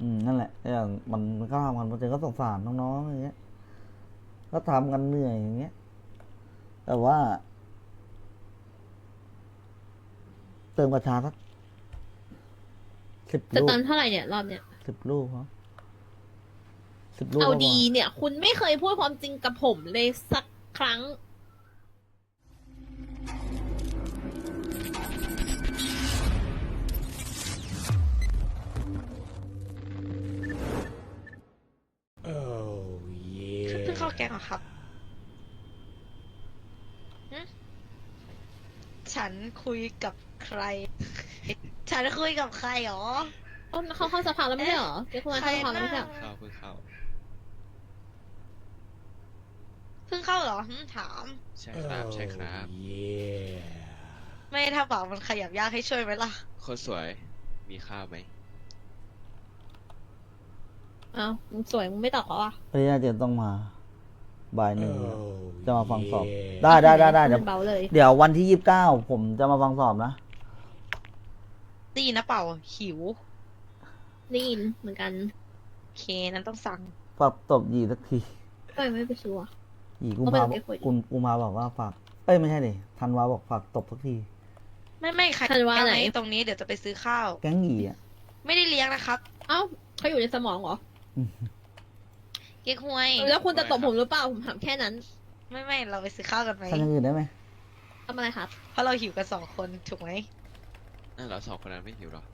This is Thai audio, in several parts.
อืมนั่นแหละอย่างมันมันก็ทำกันมันก็สงสารน้องๆอย่างเงี้ย ก็ทำกันเหนื่อยอย่างเงี้ย แต่ว่า เติมกระชาสักสิบจะลูกเติมเท่าไหร่เนี่ยรอบเนี้ย สิบลูกครับสิบลูกเอาก็พ ดีเนี่ย คุณไม่เคยพูดความจริงกับผมเลยสักครั้ง เพิ่งเข้าแก๊งเหรอครับหึฉันคุยกับใคร ฉันคุยกับใครหรอต้นเขาเข้าสภาแล้วไม่ใช่เหรอเจ๊คุณมาเข้าสภาแล้วไม่ใช่เหรอเข้าเพิ่งเข้า เพิ่งเข้าเหรอหึถาม ใช่ครับใช่ครับไม่ถ้าบอกมันขยับยากให้ช่วยไหมล่ะ คนสวยมีข้าวไหมเอ้ามึงสวยมึงไม่ตอบเขาอะพยาเจนต้องมา บ่ายหนึ่ง จะมาฟังสอบ ได้ได้ได้ได้เดี๋ยวมันเบาเลยเดี๋ยววันที่ยี่สิบเก้าผมจะมาฟังสอบนะ ได้ยินนะเปล่าหิวได้ยินเหมือนกันโอเคนั้นต้องสั่งฝากตบหยีสักทีก็ไม่ไปซื้ออะหยีกูเอาไปมากับเด็กคุยดิกูกูมาบอกว่าฝาก เอ้ยไม่ใช่ดิธันวาบอกฝากตบสักที ไม่ไม่ใครธันวาแก๊งไหนตรงนี้เดี๋ยวจะไปซื้อข้าว แก๊งหยีอะ ไม่ได้เลี้ยงนะครับ เอ้าเขาอยู่ในสมองเหรอ เก๊กฮวย แล้วคุณจะตบผมหรือเปล่าผมถามแค่นั้นไม่ไม่เราไปซื้อข้าวกันไหมทำอย่างอื่นได้ไหมทำอะไรครับเพราะเราหิวกันสองคนถูกไหมนั่นเราสองคนนั้นไม่หิวหรอ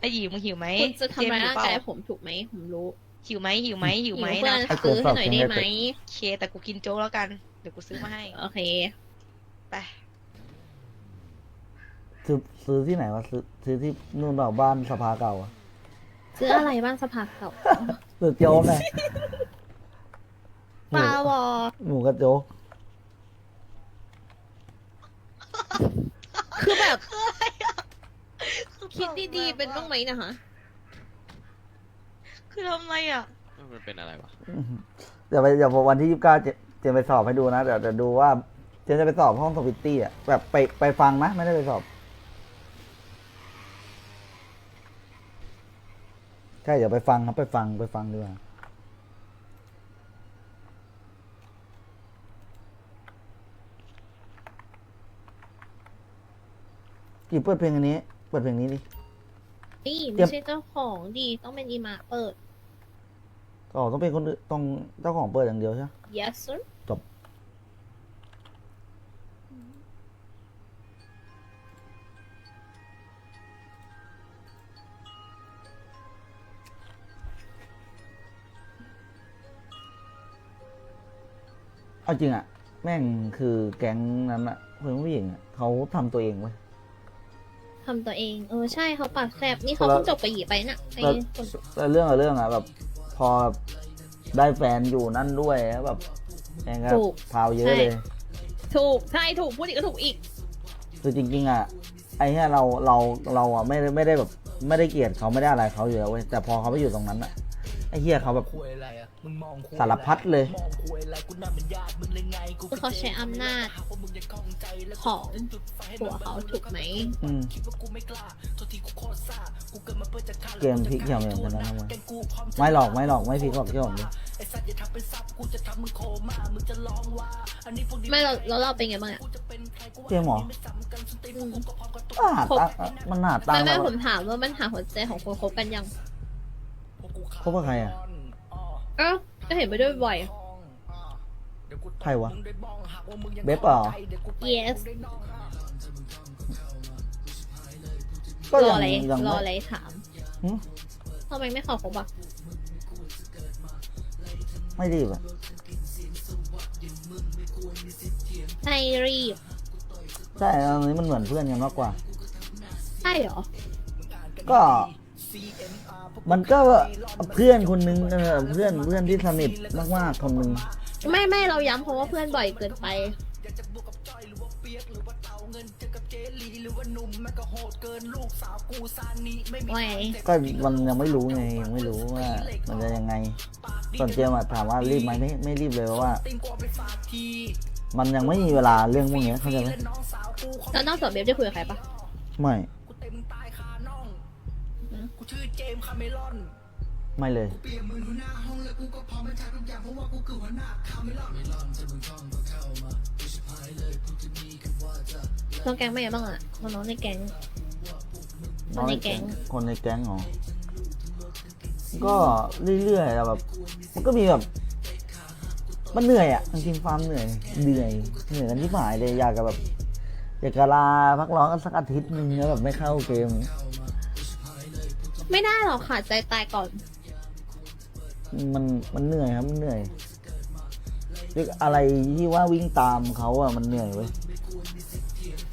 ไอ้หยิวมึงหิวไหมคุณจะทำร้ายเจมส์หิวร่างเปล่กายผมถูกไหมผมรู้หิวไหมหิวไหมหิวไหมเพื่อนะนซื้อให้หน่อยได้ไหมโอเคแต่กูกินโจ๊กแล้วกันเดี๋ยวกูซื้อมาให้โอเคไปซื้อซื้อที่ไหนวะซื้อซื้อที่นู่นเปล่าบ้านสภาเก่าอะซื้ออะไรบ้างสภาเก่าซื้อโจ๊กไงหปมูลาวอ หมูกระโจ๊กคือแบบคิดดีๆเป็นบ้างไหมนะคะคือทำไมอะ มันเป็นอะไรวะเดี๋ยวไปเดี๋ยววันที่ยี่สิบเก้าเจเจนไปสอบให้ดูนะเดี๋ยวเดี๋ยวดูว่าเจนจะไปสอบห้องสวิตตี้อะแบบไปไปฟังนะไม่ได้ไปสอบใช่เดี๋ยวไปฟังครับไปฟังไปฟังดีกว่า กี่เปิดเพลงอันนี้ เปิดเพลงนี้ดิ นี่เตรียไม่มใช่เจ้าของดีต้องเป็นอีมาเปิด อ๋อต้องเป็นคนอื่นต้องเจ้าของเปิดอย่างเดียวใช่ไหม yes sir จบเอาจริงอะแม่งคือแก๊งนั้นอะเพื่อนผู้หญิงอะเขาทำตัวเองเว้ย ทำตัวเอง เออใช่เขาปากแสบนี่เขาแล้วเพิ่งจบไปหยีไปน่ะไอ้แล้วคนแล้วเรื่องอะเรื่องอะแบบ พอได้แฟนอยู่นั่นด้วยแล้วแบบแม่งก็ถูกพาวเยอะเลย ถูกใช่ถูกพูดอีกก็ถูกอีก คือจริงๆอะไอ้เนี่ยเราเราเราอะไม่ได้ไม่ได้แบบ ไม่ได้เกลียดเขาไม่ได้อะไรเขาอยู่แล้วเว้ยแต่พอเขาไปอยู่ตรงนั้นอะ ไอ้เหี้ยเขาแบบ คุยอะไรอะมึงมองคุยสารพัดเลย มองคุยอะไรกูน่าเป็นญาติมึงเลยไงกูคือเขาใช้อำนาจหว่ามึงยังคล่องใจแล้วของจุดไฟให้ผัวเขาถูกไหม อืม คิดว่ากูไม่กล้าโทษทีกูโคตรซ่ากูเกิดมาเพื่อจะฆ่าเกมพลิกเหี่ยวเหมือนกันนะเว้ยแกงกูพร้อมจะไม่หรอกไม่หรอกไม่พลิกหรอกเชื่อผมดิ ไอ้สัตว์อย่าทำเป็นซับกูจะทำมึงโคม่ามึงจะร้องว่าอันนี้พวกนี้ไม่เราเราเราเป็นไงบ้างอะ กูจะเป็นใครกูว่าเกมเหรอไม่สำคัญสุดท้ายพวกกูก็พร้อมกับตัว ก็หาตังค์มันหาตังไม่ค์ไม่แล้วผมถามว่ามันหาหัวใจของคนคบกันยัง พวกกูขาคบกับใครอะ เอ้าก็เห็นไปด้วยบ่อยเดี๋ยวกูตบใครวะมึงด้วยบ้องหากว่ามึงยังเบ๊บเหรอข้าใจเดี๋ยวกูเตะ yes มึงด้วยน่องอะก็รอยังอะไรยังรอไม่อะไรถามหึทำไมไม่ขอคบอะไม่รีบอะให้รีบใช่อันนี้มันเหมือนเพื่อนกันมากกว่า ใช่เหรอ ก็ มันก็เพื่อนคนนึงเออเพื่อนเพื่อนที่สนิทมากๆคนนึงไม่ไม่เราย้ำเพราะว่าเพื่อนบ่อยเกินไปว่าไงก็มันยังไม่รู้ไงยังไม่รู้ว่า มันจะยังไงส่วนเจมส์อะถามว่ารีบไหมไม่ไม่รีบเลยเพราะว่า มันยังไม่มีเวลาเรื่องพวกเนี้ยเข้าใจไหมแล้วนอกจากเบฟได้คุยกับใครปะไม่ กูเต็มตายคาน่องกูชื่อเจมส์คาเมลอนไม่เลยน้องแก๊งเป็นยังไงบ้างอะน้องๆในแก๊งคนในแก๊ง คนในแก๊งเหรอ ก็เรื่อยๆแต่แบบ มันก็มีแบบ มันเหนื่อยอะจริงๆความเหนื่อย เหนื่อย เหนื่อยกันที่หมายเลยอยากจะแบบ อยากจะลาพักร้อนกันสักอาทิตย์หนึงแล้วแบบไม่เข้าเกม ไม่ได้หรอกค่ะใจตายก่อน มันมันเหนื่อยครับมันเหนื่อยเรียกอะไรที่ว่าวิ่งตามเขาอะมันเหนื่อยเว้ย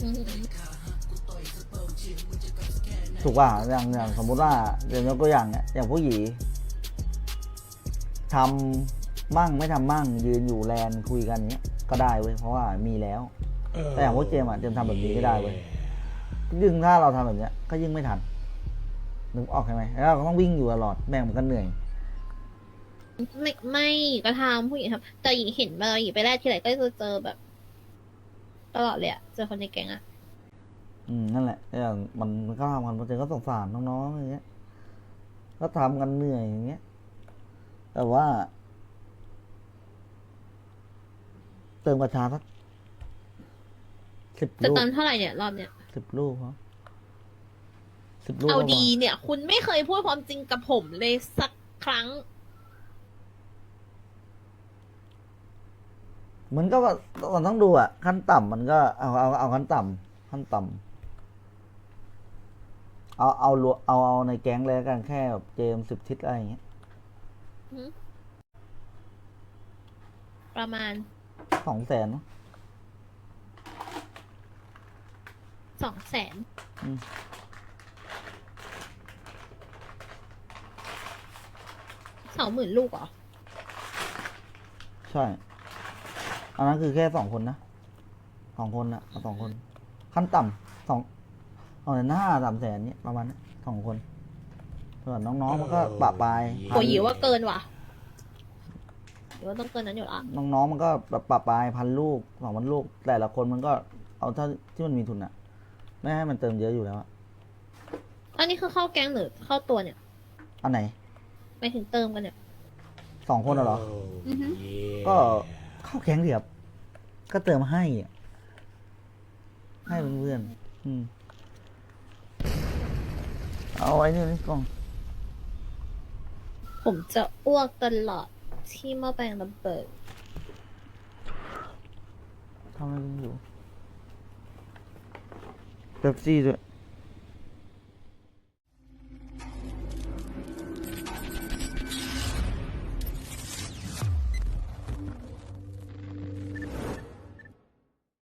อืมถูกป่ะอย่างอย่างสมมุติว่าเดี๋ยวยกตัวอย่างเนี่ยอย่างผู้หญิงทำมั่งไม่ทำมั่ง ยืนอยู่แลนคุยกันเนี้ยก็ได้เว้ยเพราะว่ามีแล้ว แต่อย่างพวกเจมส์อะเจมส์ทำแบบนี้ไม่ได้เว้ยยิ่งถ้าเราทำแบบเนี้ยก็ยิ่งไม่ทัน นึกออกใช่ไหมแล้วเราก็ต้องวิ่งอยู่ตลอดแม่งมันก็เหนื่อย ไม่ไม่ก็ทำผู้หญิงครับ แต่หญิงเห็นเวลาหญิงไปแรกที่ไหนก็จะเจอแบบ ตลอดเลยอะเจอคนในแก๊งอะอืมนั่นแหละอย่างมันมันก็ทำกันมันเจก็สงสารน้องๆอย่างเงี้ย ก็ทำกันเหนื่อยอย่างเงี้ย แต่ว่า เติมกระชาสักสิบแต่ลูกตอนเท่าไหร่เนี่ยรอบเนี้ยสิบลูกครับ สิบลูกเอาก็พดีเนี่ย คุณไม่เคยพูดความจริงกับผมเลยสักครั้ง มันก็ว่ามันต้องดูอะ ขั้นต่ำมันก็เอาเอาเอาขั้นต่ำขั้นต่ำเอาเอารวเอาเอาในแก๊งเลยละกันแค่แบบเจมสิบทิศอะไรอย่างเงี้ยประมาณสองแสน สองแสนอืม สองหมื่นลูกเหรอ ใช่ อันนั้นคือแค่สองคนนะสองคนนะเอาสองคน ขั้นต่ำสองสองแสนห้าสามแสนเนี่ยประมาณนี้สองคนส่วนน้องๆมันก็ปะปลายพันโหยิวว่าเกินว่ะยิวว่าต้องเกินนั้นอยู่ละน้องๆมันก็แบบปะปลายพันลูกสองพันลูก แต่ละคนมันก็เอาเท่าที่มันมีทุนอะไม่ให้มันเติมเยอะอยู่แล้วอะอันนี้คือเข้าแก๊งหรือเข้าตัวเนี่ย อันไหน ไปถึงเติมกันเนี่ย สองคนน่ะเหรอ อือฮึ ก็เข้าแข้งเดียบก็เติมให้อะให้เพื่อนๆอืมเอาไว้นี่นี่กล่องผมจะอ้วกตลอดที่หม้อแปลงระเบิด ทำอะไรกันอยู่เป๊ปซี่ด้วย